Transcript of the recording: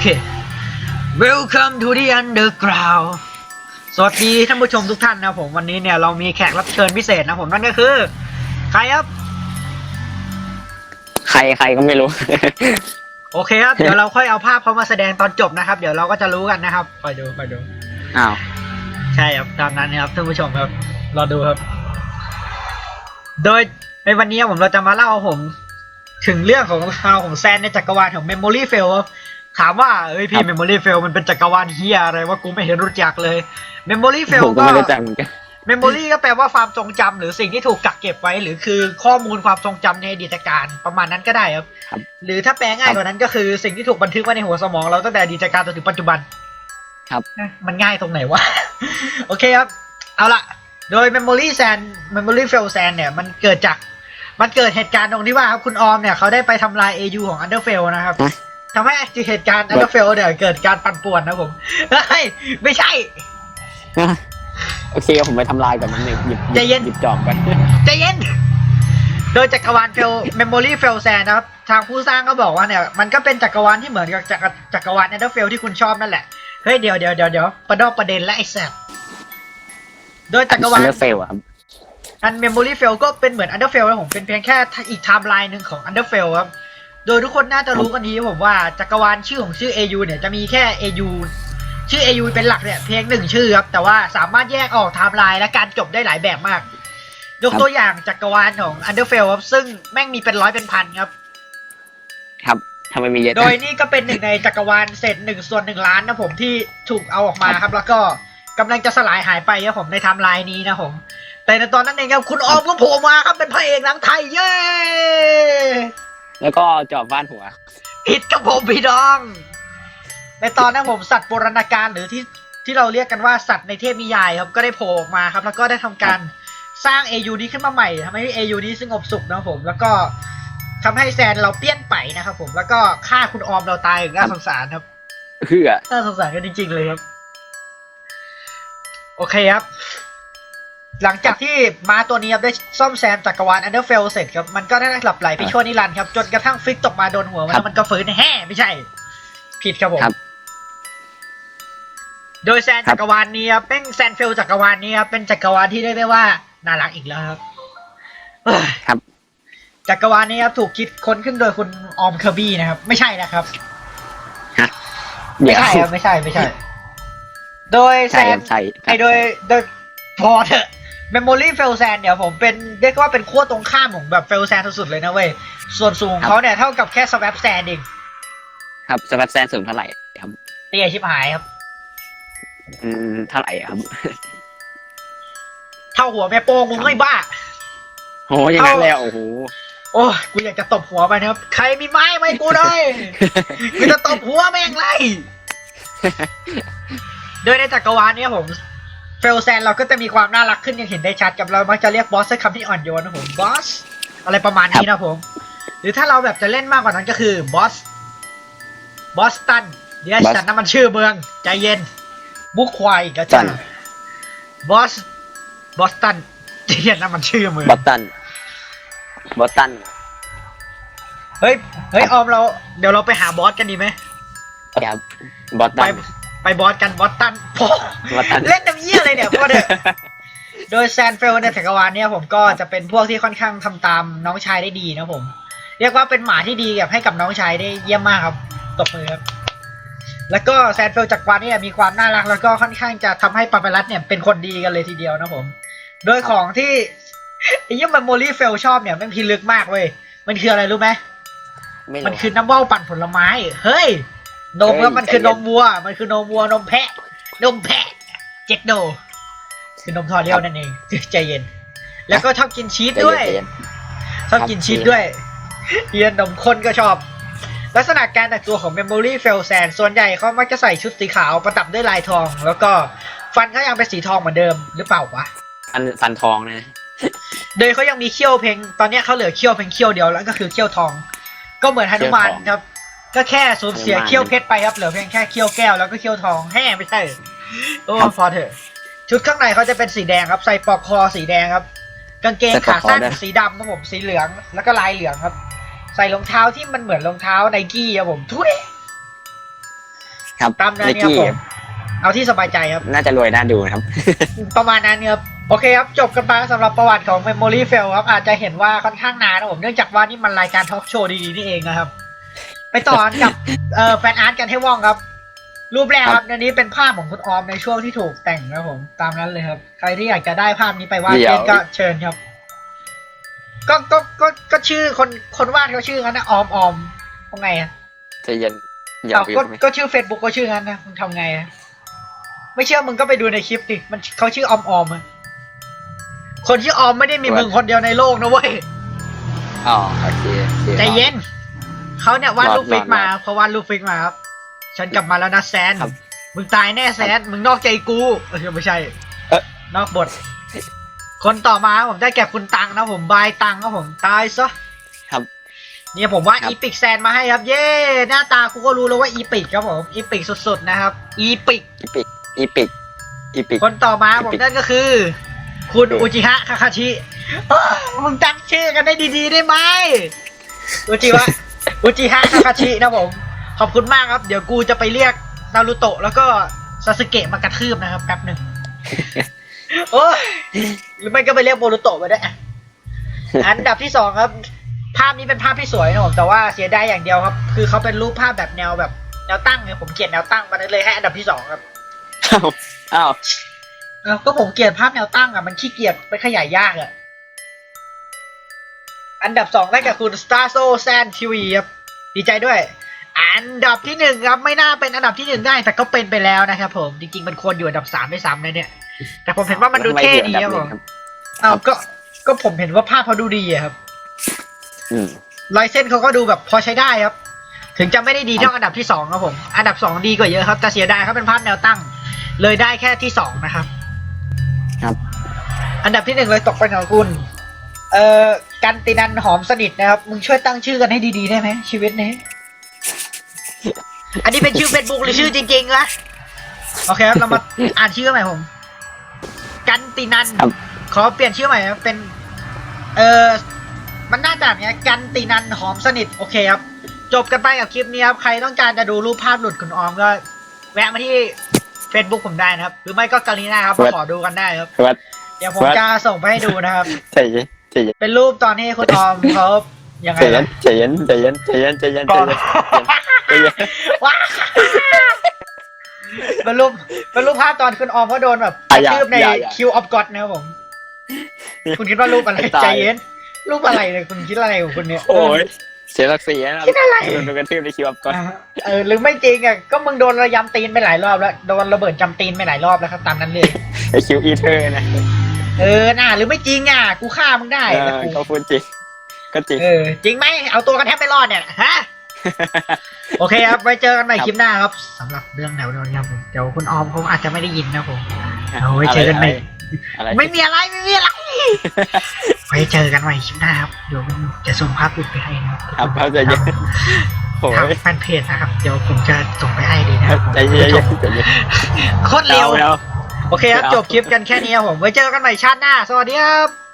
เค Welcome to the underground สวัสดีท่านผู้ชมทุกท่านนะครับผมวันนี้เนี่ยเรามีแขกรับเชิญพิเศษนะผมนั่นก็คือ ใครครับ ใครใครก็ไม่รู้ โอเคครับ เดี๋ยวเราค่อยเอาภาพเขามาแสดงตอนจบนะครับ เดี๋ยวเราก็จะรู้กันนะครับคอยดูคอยดู อ้าว ใช่ครับตามนั้นนะครับท่านผู้ชมครับ รอดูครับ โดยในวันนี้ผมเราจะมาเล่าผม ถึงเรื่องของราวของแซนในจักรวาลของ Memory Fail ครับ ถามว่าเอ้ยพี่ Memory Fail มันเป็นจักรวาลเฮียอะไรว่ากูไม่เห็นรู้จักเลย Memory Fail ผมก็ก็ไม่รู้จักเหมือนกัน Memory ก็แปลว่าความทรงจำหรือสิ่งที่ถูกกักเก็บไว้ หรือคือข้อมูลความทรงจำในอดีตการประมาณนั้นก็ได้ครับครับ หรือถ้าแปลง่ายกว่านั้นก็คือสิ่งที่ถูกบันทึกไว้ในหัวสมองเราตั้งแต่อดีตการจนถึงปัจจุบัน ครับเอ๊ะมันง่ายตรงไหนวะ โอเคครับ เอาละโดย Memory Sand Memory Fail Sand เนี่ยมันเกิดจาก มันเกิดเหตุการณ์ตรงที่ว่าครับคุณออมเนี่ยเขาได้ไปทำลาย AU ของ Underfell นะครับฮะ ทำให้เหตุการณ์ Underfell เนี่ยเกิดการปั่นป่วนนะผมเฮ้ยไม่ใช่ โอเค ผมไปทำลายก่อนมันหนึ่งหยิบหใจเย็ยินบหยิบจอบกันใจเย็น โดยจักรวาลเฟล Memory Fail Sand นะครับ ทางผู้สร้างก็บอกว่าเนี่ย มันก็เป็นจักรวาลที่เหมือนกับจักรจักรวาล Underfell ที่คุณชอบนั่นแหละ เฮ้ยเดี๋ยวเดี๋ยวเดี๋ยวเดี๋ยวประดอกประเด็นและไอ้แซบโดยจักรวาลเลเฟลอะครับอัน Memory Fail ก็เป็นเหมือน Underfell นะผมเป็นเพียงแค่อีกไทม์ไลน์หนึ่งของ Underfell ครับ โดยทุกคนน่าจะรู้กันดีผมว่าจักรวาลชื่อของชื่อ AU เนี่ยจะมีแค่ AU ชื่อ AU เป็นหลักเนี่ยเพียงหนึ่งชื่อครับ แต่ว่าสามารถแยกออกไทม์ไลน์และการจบได้หลายแบบมาก ยกตัวอย่างจักรวาลของ Underfell ครับ ซึ่งแม่งมีเป็นร้อยเป็นพันครับ ครับทำไมมีเยอะโดจังยนี่ก็เป็นหนึ่งในจักรวาลเศษหนึ่งส่วนหนึ่งล้านนะผมที่ถูกเอาออกมาครับ แล้วก็กำลังจะสลายหายไปครับผมในไทม์ไลน์นี้นะผม แต่ในตอนนั้นเองครับคุณออมก็โผล่มาครับเป็นพระเอกหนังไทยเย้ แล้วก็จอบบ้านหัว ผิดกับผมพี่น้อง ในตอนนั้นผมสัตว์โบราณกาลหรือที่ที่เราเรียกกันว่าสัตว์ในเทพนิยายครับก็ได้โผล่ออกมาครับ แล้วก็ได้ทำการสร้าง AU นี้ขึ้นมาใหม่ทำให้ AU นี้สงบสุขนะครับผม แล้วก็ทำให้แซนเราเปี้ยนไปนะครับผมแล้วก็ฆ่าคุณออมเราตายอย่างน่าสงสารครับเพื่อน่าสงสารกันจริงๆเลยครับ โอเคครับ หลังจากที่ม้าตัวนี้ครับได้ซ่อมแซมจักรวาลอันเดอร์เฟลเสร็จครับมันก็ได้หลับไหลไปชั่วนิรันดร์ครับจนกระทั่งฟิกตกมาโดนหัวมันแล้วมันก็ฟื้นแห่ไม่ใช่ ผิดครับผม ครับ โดยแซนจักรวาลนี้ครับเป็นแซนเฟลจักรวาลนี้ครับเป็นจักรวาลที่เรียกได้ว่าน่ารักอีกแล้วครับเอ้ยครับ จักรวาลนี้ครับถูกคิดค้นขึ้นโดยคุณออมเคอร์บี้นะครับ ไม่ใช่นะครับ เดี๋ไม่ยวใช่ครับไม่ใช่ไม่ใช่ โดยแซใช่ครันบใช่ไอโดยโดยพอเถอะ Memory f a i l s a n เนี่ยผมเป็นเรียกว่าเป็นขั้วตรงข้ามของแบบ f a i l s a n สุดๆเลยนะเว้ย ส่วนสูงของเขาเนี่ยเท่ากับแค่ Swap Sand เองครับสแปซแซนสูงเท่าไหร่ครับเตี้ยชิบหายครับ อืมเท่าไหร่อะครับ เท่าหัวแม่โป้งมึงไม่บ้าโอ้ยังนั้นแล้วโอ้โหโอ้ยกูอยากจะตบหัวไปนะครับ ใครมีไม้ไหมกูเลยกูจะตบหัวแม่งเลยโดยในจักรวาลเนี้ผม เฟลแซนเราก็จะมีความน่ารักขึ้นอย่างเห็นได้ชัดกับเรามักจะเรียกบอสด้วยคำที่อ่อนโยนนะผมบอสอะไรประมาณนี้นะผม หรือถ้าเราแบบจะเล่นมากกว่านั้นก็คือบอสบอสตันเดี๋ยว Boston ฉันน้ำมันชื่อเมือง ใจเย็นบุกควายอีกแล้วจ้า Boston บอสบอสตันใจเย็นน้ำมันชื่อเมืองบอสตันบอสตันเฮ้ยเฮ้ยออมเรา เดี๋ยวเราไปหาบอสกันดีไหมครับบอสไปตัน ไปบอสกันบอสตันพอบอสตัน เล่นน้ำเยี่ยอะไรเนี่ยพ่อเด้อโดยแซนเฟลในจักรวาลเนี่ยผมก็จะเป็นพวกที่ค่อนข้างทำตามน้องชายได้ดีนะผม เรียกว่าเป็นหมาที่ดีกับให้กับน้องชายได้เยี่ยมมากครับตบมือครับ แล้วก็แซนเฟลจักรวาลเนี่ยมีความน่ารักแล้วก็ค่อนข้างจะทำให้ปาเปรัสเนี่ยเป็นคนดีกันเลยทีเดียวนะผม โดยของที่ ไอ้ยี่มันโมลี่เฟลชอบเนี่ยแมันพิลึกมากเว้ยมันคืออะไรรู้ไหม ไม่มันรู้คือน้ำว่าวปั่นผลไม้ เฮ้ย นมเฮ้ยแล้วมันคือนใจเย็มนวัว มันคือนมวัวนมแพะ นมแพะ เจ็ดโด คือนมทอเรียวนั่นเองใจเย็น แล้วก็ชอบกินชีสด้วยใจเนชอบกินชีสด้วยเฮียนนมข้นก็ชอบ ลักษณะการแต่งตัวของ Memory f a i l Sand ส่วนใหญ่เขามักจะใส่ชุดสีขาวประดับด้วยลายทอง แล้วก็ฟันเขายังเป็นสีทองเหมือนเดิมหรือเปล่าวะฟันฟันทองนะโดยเขายังมีเขี้ยวเพลง ตอนเนี้ยเขาเหลือเขี้ยวเพียงเขี้ยวเดียวแล้วก็คือเขี้ยวทอง ก็เหมือนหนุมานครับ ก็แค่สูญเสียหนุมานเขี้ยวเพชรไปครับเหลือเพียงแค่เขี้ยวแก้วแล้วก็เขี้ยวทองแห่ไม่ใช่โอ้ครับพอเถอะ ชุดข้างในเขาจะเป็นสีแดงครับ ใส่ปลอกคอสีแดงครับ กางเกงใส่ปลอขากคอสั้นด้วยสีดำครับผมสีเหลืองแล้วก็ลายเหลืองครับ ใส่รองเท้าที่มันเหมือนรองเท้าไนกี้ครับผมทุยครับตามนั้นนิกเนี่ยกี้ผมเอาที่สบายใจครับ น่าจะรวยน่าดูนะครับ ประมาณนั้นครับโอเคครับ จบกันไปสำหรับประวัติของ Memory Fail ครับ อาจจะเห็นว่าค่อนข้างนานนะผม เนื่องจากว่านี่มันรายการทอล์กโชว์ดีๆ นี่เองนะครับ ไปต่อกันกับเอ่อแฟนอาร์ตกันให้ว่องครับ รูปแรกครับอันนี้เป็นภาพของคุณออมในช่วงที่ถูกแต่งนะครับผม ตามนั้นเลยครับ ใครที่อยากจะได้ภาพนี้ไปวาดเดี๋ยวเล่นก็เชิญครับ ก็ก็ก็ก็ชื่อคนคนวาดเขาชื่องั้นนะออมออมทำไงอะใจเย็นอย่าเอาวิก็วไหมก็ชื่อเฟซบุ๊กก็ชื่องั้นนะมึงทำไงอะไม่เชื่อมึงก็ไปดูในคลิปดิมันเขาชื่อออมออมอะคนชื่อออมไม่ได้มีมึงคนเดียวในโลกนะเว้ยอ๋อโอเคโอคใจเย็น เขาเนี่ยวาดรูปรอดฟิกมารอดเขาวาดรูปฟิกมาครับ ฉันกลับมาแล้วนะแซน ครับ มึงตายแน่แซน มึงนอกใจกูเออไม่ใช่เอ๊ะนอกบท คนต่อมาผมได้แก่คุณตังนะผมบายตังครับผมตายซะ ครับ เนี่ยผมวาดครับ อีพิกแซนมาให้ครับ เย้หน้าตากูก็รู้แล้วว่าอีพิกครับผมอีพิกสุดๆนะครับอีพิกอีปิกอีปิกอีปิก คนต่อมาผม Epic นั่นก็คือ คุณโอเคอุจิฮะคาคาชิเอ้อมึงตั้งชื่อกันได้ดีๆได้ไหมอุจิวะ อุจิฮะคาคาชินะผม ขอบคุณมากครับ เดี๋ยวกูจะไปเรียกนารูโตะแล้วก็ซาสึเกะมากระทืบนะครับแป๊บหนึ่งโอ้ยหรือไม่ก็ไปเรียกโบรูโตะมาได้วยอะอันดับที่สองครับ ภาพนี้เป็นภาพที่สวยนะผมแต่ว่าเสียดายอย่างเดียวครับ คือเขาเป็นรูปภาพแบบแนวแบบแนวตั้งเนี่ยผมเกลียดแนวตั้งมันเลยให้อันดับที่สองครับอ้าวอ้าวเอ้าก็ผมเกลียดภาพแนวตั้งอะมันขี้เกียจไปขยายยากอะอันดับสองได้กับคุณ Star s o s a n TV ครับ ดีใจด้วย อันดับที่หนึ่งครับไม่น่าเป็นอันดับที่หนึ่งได้แต่ก็เป็นไปแล้วนะครับผมจริงๆมันควรอยู่อันดับสามด้วยซ้ำนะเนี่ย แต่ผมเห็นว่ามันดูเท่ดีครับผมเอ้าก็ก็ผมเห็นว่าภาพเขาดูดีอะครับอืมลายเส้นเขาก็ดูแบบพอใช้ได้ครับ ถึงจะไม่ได้ดีเท่าอันดับที่สองครับผม อันดับสองดีกว่าเยอะครับแต่เสียดายเขาเป็นภาพแนวตั้ง เลยได้แค่ที่สองนะครับ ครับ อันดับที่หนึ่งเลยตกเป็นของคุณ เอ่อกันตินันหอมสนิทนะครับ มึงช่วยตั้งชื่อกันให้ดีๆได้ไหมชีวิตนี้ อันนี้เป็นชื่อเฟซบุ๊กหรือชื่อจริงๆนะโอเคครับเรามาอ่านชื่อใหม่ผม กันตินัน ครับ ขอเปลี่ยนชื่อใหม่ครับเป็น เออมันน่าจะอย่างเงี้ยกันตินันหอมสนิทโอเคครับ จบกันไปกับคลิปนี้ครับ ใครต้องการจะดูรูปภาพหลุดคุณออมก็ แวะมาที่ Facebook ผมได้นะครับ หรือไม่ก็กาลีน่าครับมาขอดูกันได้ครับเฟิร์สเดี๋ยวผม What? จะส่งไปให้ดูนะครับใจเย็น ใจเย็นเป็นรูปตอนที่คุณออมเขายังไงใจเย็นนะใจเย็นใจเย็นใจเย็นใจเย็นก่อนใจเย็นว้าเป็นรูปเป็นรูปภาพตอนคุณออมเขาโดนแบบกอะระอย่าทืบในอย่าอย่าคิวออฟก็อดนะครับผม คุณคิดว่ารูปอะไรตายใจเย็น รูปอะไรเลยคุณคิดอะไรของคุณเนี่ย โอ้ยเสียศักดิ์ศรีนะคิดอะไรโดนโดนกระทืบในคิวอัพก่อนอ่าเออหรือไม่จริงอะก็มึงโดนระยำตีนไปหลายรอบแล้วโดนระเบิดจำตีนไปหลายรอบแล้วครับตามนั้นเลยไอคิวอีเทอร์นะ เออ น่าหรือไม่จริงอะ กูฆ่ามึงได้เอแต่อกูก็พูดจริง ก็จริง เออ จริงไหม เอาตัวกันแทบไม่รอดเนี่ย ฮะ โอเคครับ ไว้เจอกันใหม่คลิปหน้าครับสำหรับเรื่องแนวโน้นครับผม เดี๋ยวคุณออมเขาอาจจะไม่ได้ยินนะผมเอาไว้เจอกันใหม่อะไรไม่มีอะไรไม่มีอะไร ไว้เจอกันใหม่คลิปหน้าครับ เดี๋ยวผมจะส่งภาพหลุดไปให้นะครับครับเข้าใจเย็นโอ้ทางยแฟนเพจนะครับ เดี๋ยวผมจะส่งไปให้ดีนะครับผมใจเย็นใจเย็นโคตรเร็วอาแล้ว โอเคครับเอาจบคลิปกันแค่นี้ครับผม ไว้เจอกันใหม่ชาติหน้า สวัสดีครับ